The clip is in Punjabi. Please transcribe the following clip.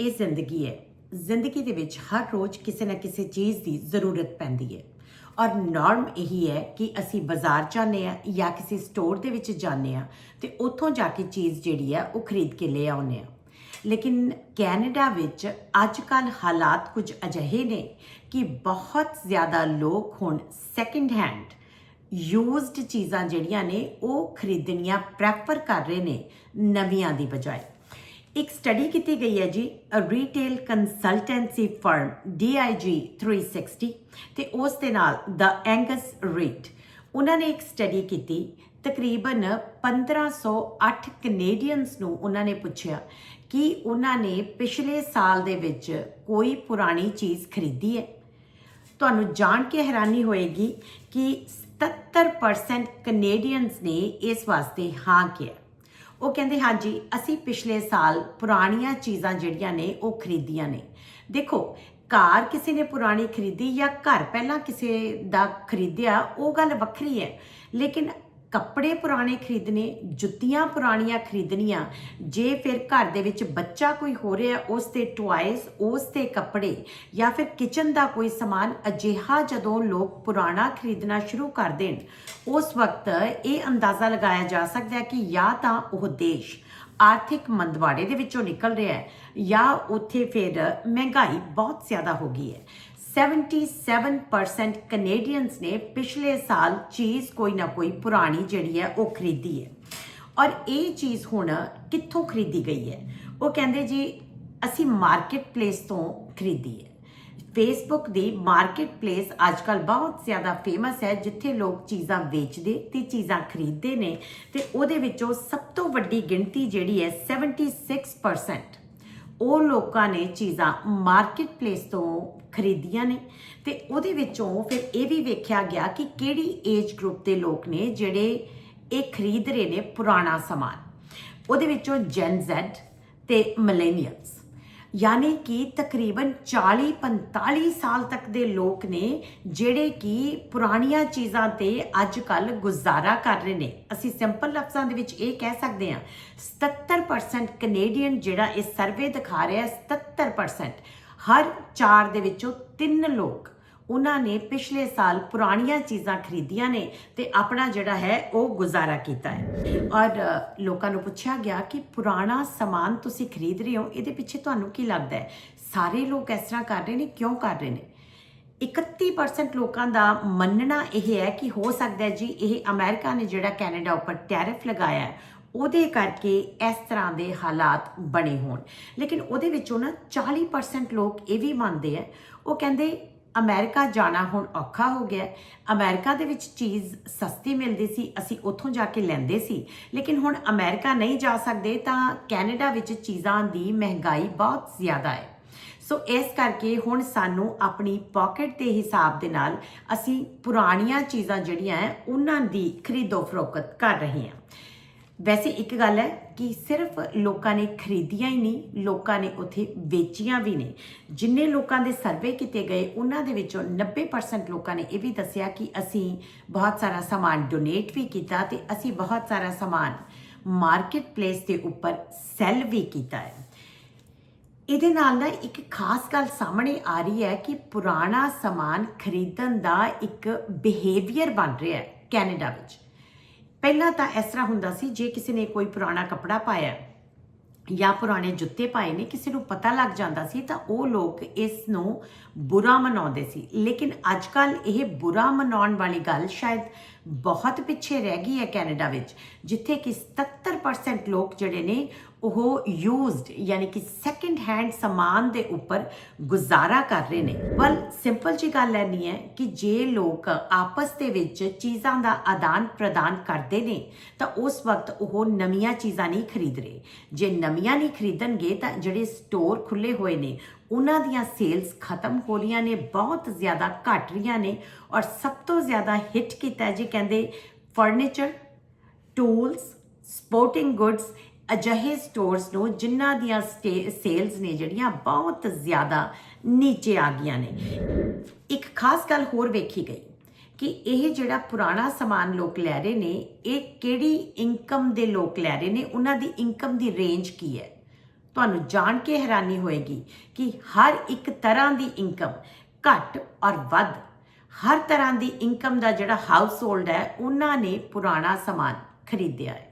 ਇਹ ਜ਼ਿੰਦਗੀ ਹੈ। ਜ਼ਿੰਦਗੀ ਦੇ ਵਿੱਚ ਹਰ ਰੋਜ਼ ਕਿਸੇ ਨਾ ਕਿਸੇ ਚੀਜ਼ ਦੀ ਜ਼ਰੂਰਤ ਪੈਂਦੀ ਹੈ। ਔਰ ਨਾਰਮ ਇਹੀ ਹੈ ਕਿ ਅਸੀਂ ਬਾਜ਼ਾਰ ਜਾਂਦੇ ਆ ਜਾਂ ਕਿਸੇ ਸਟੋਰ ਦੇ ਵਿੱਚ ਜਾਂਦੇ ਆ ਤੇ ਉੱਥੋਂ ਜਾ ਕੇ ਚੀਜ਼ ਜਿਹੜੀ ਆ ਉਹ ਖਰੀਦ ਕੇ ਲੈ ਆਉਂਦੇ ਆ ਲੇਕਿਨ ਕੈਨੇਡਾ ਵਿੱਚ ਅੱਜ ਕੱਲ ਹਾਲਾਤ ਕੁਝ ਅਜਿਹੇ ਨੇ ਕਿ ਬਹੁਤ ਜ਼ਿਆਦਾ ਲੋਕ ਹੁਣ ਸੈਕੰਡ ਹੈਂਡ ਯੂਜ਼ਡ ਚੀਜ਼ਾਂ ਜਿਹੜੀਆਂ ਨੇ ਉਹ ਖਰੀਦਣੀਆਂ ਪ੍ਰੈਫਰ ਕਰ ਰਹੇ ਨੇ ਨਵੀਆਂ ਦੀ ਬਜਾਏ। ਇੱਕ ਸਟੱਡੀ ਕੀਤੀ ਗਈ ਹੈ ਜੀ ਰੀਟੇਲ ਕੰਸਲਟੈਂਸੀ ਫਰਮ DIG 360 ਤੇ ਉਸ ਦੇ ਨਾਲ ਦਾ ਐਂਗਸ ਰੇਟ ਉਹਨਾਂ ਨੇ ਇੱਕ ਸਟੱਡੀ ਕੀਤੀ, ਤਕਰੀਬਨ 1508 ਕੈਨੇਡੀਅਨਸ ਨੂੰ ਉਹਨਾਂ ਨੇ ਪੁੱਛਿਆ ਕਿ ਉਹਨਾਂ ਨੇ ਪਿਛਲੇ ਸਾਲ ਦੇ ਵਿੱਚ ਕੋਈ ਪੁਰਾਣੀ ਚੀਜ਼ ਖਰੀਦੀ ਹੈ। ਤੁਹਾਨੂੰ ਜਾਣ ਕੇ ਹੈਰਾਨੀ ਹੋਏਗੀ ਕਿ 77% ਕੈਨੇਡੀਅਨਸ ਨੇ ਇਸ ਵਾਸਤੇ ਹਾਂ ਕਿਹਾ। ਉਹ ਕਹਿੰਦੇ, ਹਾਂਜੀ, ਅਸੀਂ ਪਿਛਲੇ ਸਾਲ ਪੁਰਾਣੀਆਂ ਚੀਜ਼ਾਂ ਜਿਹੜੀਆਂ ਨੇ, ਉਹ ਖਰੀਦੀਆਂ ਨੇ। ਦੇਖੋ ਕਾਰ ਕਿਸੇ ਨੇ ਪੁਰਾਣੀ ਖਰੀਦੀ ਜਾਂ ਘਰ ਪਹਿਲਾਂ ਕਿਸੇ ਦਾ ਖਰੀਦਿਆ, ਉਹ ਗੱਲ ਵੱਖਰੀ ਹੈ। ਲੇਕਿਨ ਕੱਪੜੇ ਪੁਰਾਣੇ ਖਰੀਦਣੇ, ਜੁੱਤੀਆਂ ਪੁਰਾਣੀਆਂ ਖਰੀਦਣੀਆਂ, ਜੇ ਫਿਰ ਘਰ ਦੇ ਵਿੱਚ ਬੱਚਾ ਕੋਈ ਹੋ ਰਿਹਾ, ਉਸ ਤੇ ਟੁਆਇਸ ਉਸ ਤੇ ਕੱਪੜੇ ਜਾਂ ਫਿਰ ਕਿਚਨ ਦਾ ਕੋਈ ਸਮਾਨ ਅਜਿਹਾ ਜਦੋਂ ਲੋਕ ਪੁਰਾਣਾ ਖਰੀਦਣਾ ਸ਼ੁਰੂ ਕਰ ਦੇਣ, ਉਸ ਵਕਤ ਇਹ ਅੰਦਾਜ਼ਾ ਲਗਾਇਆ ਜਾ ਸਕਦਾ ਹੈ ਕਿ ਜਾਂ ਤਾਂ ਉਹ ਦੇਸ਼ ਆਰਥਿਕ ਮੰਦਵਾੜੇ ਦੇ ਵਿੱਚੋਂ ਨਿਕਲ ਰਿਹਾ ਹੈ ਜਾਂ ਉੱਥੇ ਫਿਰ ਮਹਿੰਗਾਈ ਬਹੁਤ ਜ਼ਿਆਦਾ ਹੋ ਗਈ ਹੈ। 77% ਕੈਨੇਡੀਅਨਸ ਨੇ ਪਿਛਲੇ ਸਾਲ ਚੀਜ਼ ਕੋਈ ਨਾ ਕੋਈ ਪੁਰਾਣੀ ਜਿਹੜੀ ਹੈ ਉਹ ਖਰੀਦੀ ਹੈ। ਔਰ ਇਹ ਚੀਜ਼ ਹੁਣ ਕਿੱਥੋਂ ਖਰੀਦੀ ਗਈ ਹੈ? ਉਹ ਕਹਿੰਦੇ ਜੀ, ਅਸੀਂ ਮਾਰਕੀਟ ਪਲੇਸ ਤੋਂ ਖਰੀਦੀ ਹੈ। ਫੇਸਬੁੱਕ ਦੀ ਮਾਰਕੀਟ ਪਲੇਸ ਅੱਜਕੱਲ ਬਹੁਤ ਜ਼ਿਆਦਾ ਫੇਮਸ ਹੈ, ਜਿੱਥੇ ਲੋਕ ਚੀਜ਼ਾਂ ਵੇਚਦੇ ਤੇ ਚੀਜ਼ਾਂ ਖਰੀਦਦੇ ਨੇ ਤੇ ਉਹਦੇ ਵਿੱਚੋਂ ਸਭ ਤੋਂ ਵੱਡੀ ਗਿਣਤੀ ਜਿਹੜੀ ਹੈ 76% ਉਹ ਲੋਕਾਂ ਨੇ ਚੀਜ਼ਾਂ ਮਾਰਕੀਟ ਪਲੇਸ ਤੋਂ ਖਰੀਦੀਆਂ ਨੇ ਤੇ ਉਹਦੇ ਵਿੱਚੋਂ ਫਿਰ ਇਹ ਵੀ ਵੇਖਿਆ ਗਿਆ ਕਿ ਕਿਹੜੀ ਏਜ ਗਰੁੱਪ ਦੇ ਲੋਕ ਨੇ ਜਿਹੜੇ ਇਹ ਖਰੀਦ ਰਹੇ ਨੇ ਪੁਰਾਣਾ ਸਮਾਨ। ਉਹਦੇ ਵਿੱਚੋਂ ਜੈਨ ਜ਼ੈਡ ਤੇ ਮਿਲੇਨੀਅਲਸ ਯਾਨੀ ਕਿ ਤਕਰੀਬਨ 40-45 ਸਾਲ ਤੱਕ ਦੇ ਲੋਕ ਨੇ ਜਿਹੜੇ ਕਿ ਪੁਰਾਣੀਆਂ ਚੀਜ਼ਾਂ ਤੇ ਅੱਜ ਕੱਲ ਗੁਜ਼ਾਰਾ ਕਰ ਰਹੇ ਨੇ। ਅਸੀਂ ਸਿੰਪਲ ਲਫ਼ਜ਼ਾਂ ਦੇ ਵਿੱਚ ਇਹ ਕਹਿ ਸਕਦੇ ਹਾਂ 77% ਕੈਨੇਡੀਅਨ ਜਿਹੜਾ ਇਹ ਸਰਵੇ ਦਿਖਾ ਰਿਹਾ ਹੈ 77% ਹਰ 4 ਦੇ ਵਿੱਚੋਂ 3 ਲੋਕ ਉਹਨਾਂ ਨੇ ਪਿਛਲੇ ਸਾਲ ਪੁਰਾਣੀਆਂ ਚੀਜ਼ਾਂ ਖਰੀਦੀਆਂ ਨੇ ਤੇ ਆਪਣਾ ਜਿਹੜਾ ਹੈ ਉਹ ਗੁਜ਼ਾਰਾ ਕੀਤਾ ਹੈ। ਔਰ ਲੋਕਾਂ ਨੂੰ ਪੁੱਛਿਆ ਗਿਆ ਕਿ ਪੁਰਾਣਾ ਸਮਾਨ ਤੁਸੀਂ ਖਰੀਦ ਰਹੇ ਹੋ, ਇਹਦੇ ਪਿੱਛੇ ਤੁਹਾਨੂੰ ਕੀ ਲੱਗਦਾ ਹੈ? ਸਾਰੇ ਲੋਕ ਇਸ ਤਰ੍ਹਾਂ ਕਰ ਰਹੇ ਨੇ, ਕਿਉਂ ਕਰ ਰਹੇ ਨੇ? 31% ਲੋਕਾਂ ਦਾ ਮੰਨਣਾ ਇਹ ਹੈ ਕਿ ਹੋ ਸਕਦਾ ਹੈ ਜੀ, ਇਹ ਅਮਰੀਕਾ ਨੇ ਜਿਹੜਾ ਕੈਨੇਡਾ ਉੱਪਰ ਟੈਰਿਫ ਲਗਾਇਆ ਹੈ, ਉਹਦੇ ਕਰਕੇ ਇਸ ਤਰ੍ਹਾਂ ਦੇ ਹਾਲਾਤ ਬਣੇ ਹੋਣ। ਲੇਕਿਨ ਉਹਦੇ ਵਿੱਚੋਂ ਨਾ 40% ਲੋਕ ਇਹ ਵੀ ਮੰਨਦੇ ਆ ਉਹ ਕਹਿੰਦੇ ਅਮਰੀਕਾ ਜਾਣਾ ਹੁਣ ਔਖਾ ਹੋ ਗਿਆ ਹੈ। ਅਮਰੀਕਾ ਦੇ ਵਿੱਚ ਚੀਜ਼ ਸਸਤੀ ਮਿਲਦੀ ਸੀ, ਅਸੀਂ ਉੱਥੋਂ ਜਾ ਕੇ ਲੈਂਦੇ ਸੀ। ਲੇਕਿਨ ਹੁਣ ਅਮਰੀਕਾ ਨਹੀਂ ਜਾ ਸਕਦੇ ਤਾਂ ਕੈਨੇਡਾ ਵਿੱਚ ਚੀਜ਼ਾਂ ਦੀ ਮਹਿੰਗਾਈ ਬਹੁਤ ਜ਼ਿਆਦਾ ਹੈ। ਸੋ ਇਸ ਕਰਕੇ ਹੁਣ ਸਾਨੂੰ ਆਪਣੀ ਪਾਕਟ ਦੇ ਹਿਸਾਬ ਦੇ ਨਾਲ ਅਸੀਂ ਪੁਰਾਣੀਆਂ ਚੀਜ਼ਾਂ ਜਿਹੜੀਆਂ ਹੈ, ਉਹਨਾਂ ਦੀ ਖਰੀਦੋ ਫਰੋਖਤ ਕਰ ਰਹੇ ਹਾਂ। ਵੈਸੇ ਇੱਕ ਗੱਲ ਹੈ ਕਿ ਸਿਰਫ ਲੋਕਾਂ ਨੇ ਖਰੀਦੀਆਂ ਹੀ ਨਹੀਂ, ਲੋਕਾਂ ਨੇ ਉਥੇ ਵੇਚੀਆਂ ਵੀ ਨੇ। ਜਿੰਨੇ ਲੋਕਾਂ ਦੇ ਸਰਵੇ ਕੀਤੇ ਗਏ, ਉਹਨਾਂ ਦੇ ਵਿੱਚੋਂ 90% ਲੋਕਾਂ ਨੇ ਇਹ ਵੀ ਦੱਸਿਆ ਕਿ ਅਸੀਂ ਬਹੁਤ ਸਾਰਾ ਸਮਾਨ ਡੋਨੇਟ ਵੀ ਕੀਤਾ ਤੇ ਅਸੀਂ ਬਹੁਤ ਸਾਰਾ ਸਮਾਨ ਮਾਰਕੀਟ ਪਲੇਸ ਦੇ ਉੱਪਰ ਸੈਲ ਵੀ ਕੀਤਾ ਹੈ। ਇਹਦੇ ਨਾਲ ਨਾ ਇੱਕ ਖਾਸ ਗੱਲ ਸਾਹਮਣੇ ਆ ਰਹੀ ਹੈ ਕਿ ਪੁਰਾਣਾ ਸਮਾਨ ਖਰੀਦਣ ਦਾ ਇੱਕ ਬਿਹੇਵੀਅਰ ਬਣ ਰਿਹਾ ਹੈ ਕੈਨੇਡਾ ਵਿੱਚ। ਪਹਿਲਾਂ ਤਾਂ ਇਸ ਤਰ੍ਹਾਂ ਹੁੰਦਾ ਸੀ, ਜੇ ਕਿਸੇ ਨੇ ਕੋਈ ਪੁਰਾਣਾ ਕੱਪੜਾ ਪਾਇਆ ਜਾਂ ਪੁਰਾਣੇ ਜੁੱਤੇ ਪਾਏ ਨੇ, ਕਿਸੇ ਨੂੰ ਪਤਾ ਲੱਗ ਜਾਂਦਾ ਸੀ, ਤਾਂ ਉਹ ਲੋਕ ਇਸ ਨੂੰ ਬੁਰਾ ਮਨਾਉਂਦੇ ਸੀ। ਲੇਕਿਨ ਅੱਜ ਕੱਲ ਇਹ ਬੁਰਾ ਮਨਾਉਣ ਵਾਲੀ ਗੱਲ ਸ਼ਾਇਦ ਬਹੁਤ ਪਿੱਛੇ ਰਹਿ ਗਈ ਹੈ ਕੈਨੇਡਾ ਵਿੱਚ, ਜਿੱਥੇ ਕਿ 77% ਲੋਕ ਜਿਹੜੇ ਨੇ ਉਹ ਯੂਜ਼ਡ ਯਾਨੀ ਕਿ ਸੈਕੰਡ ਹੈਂਡ ਸਮਾਨ ਦੇ ਉੱਪਰ ਗੁਜ਼ਾਰਾ ਕਰ ਰਹੇ ਨੇ। ਵਲ ਸਿੰਪਲ ਜੀ ਗੱਲ ਇਹ ਨਹੀਂ ਹੈ ਕਿ ਜੇ ਲੋਕ ਆਪਸ ਦੇ ਵਿੱਚ ਚੀਜ਼ਾਂ ਦਾ ਆਦਾਨ ਪ੍ਰਦਾਨ ਕਰਦੇ ਨੇ, ਤਾਂ ਉਸ ਵਕਤ ਉਹ ਨਵੀਆਂ ਚੀਜ਼ਾਂ ਨਹੀਂ ਖਰੀਦ ਰਹੇ। ਜੇ ਨਵੀਆਂ ਨਹੀਂ ਖਰੀਦਣਗੇ ਤਾਂ ਜਿਹੜੇ ਸਟੋਰ ਖੁੱਲੇ ਹੋਏ ਨੇ ਉਹਨਾਂ ਦੀਆਂ ਸੇਲਸ ਖਤਮ ਹੋ ਰਹੀਆਂ ਨੇ, ਬਹੁਤ ਜ਼ਿਆਦਾ ਘਟ ਰਹੀਆਂ ਨੇ ਔਰ ਸਭ ਤੋਂ ਜ਼ਿਆਦਾ ਹਿੱਟ ਕੀਤਾ ਜੀ ਕਹਿੰਦੇ ਫਰਨੀਚਰ ਟੂਲਸ ਸਪੋਰਟਿੰਗ ਗੁੱਡਸ ਅਜਿਹੇ ਸਟੋਰਸ ਨੂੰ ਜਿਨ੍ਹਾਂ ਦੀਆਂ ਸੇਲਸ ਨੇ ਜਿਹੜੀਆਂ ਬਹੁਤ ਜ਼ਿਆਦਾ ਨੀਚੇ ਆ ਗਈਆਂ ਨੇ। ਇੱਕ ਖਾਸ ਗੱਲ ਹੋਰ ਵੇਖੀ ਗਈ ਕਿ ਇਹ ਜਿਹੜਾ ਪੁਰਾਣਾ ਸਮਾਨ ਲੋਕ ਲੈ ਰਹੇ ਨੇ, ਇਹ ਕਿਹੜੀ ਇਨਕਮ ਦੇ ਲੋਕ ਲੈ ਰਹੇ ਨੇ, ਉਹਨਾਂ ਦੀ ਇਨਕਮ ਦੀ ਰੇਂਜ ਕੀ ਹੈ? ਤੁਹਾਨੂੰ ਜਾਣ ਕੇ ਹੈਰਾਨੀ ਹੋਏਗੀ ਕਿ ਹਰ ਇੱਕ ਤਰ੍ਹਾਂ ਦੀ ਇਨਕਮ ਘੱਟ ਔਰ ਵੱਧ। ਹਰ ਤਰ੍ਹਾਂ ਦੀ ਇਨਕਮ ਦਾ ਜਿਹੜਾ ਹਾਊਸ ਹੋਲਡ ਹੈ, ਉਹਨਾਂ ਨੇ ਪੁਰਾਣਾ ਸਮਾਨ ਖਰੀਦਿਆ ਹੈ।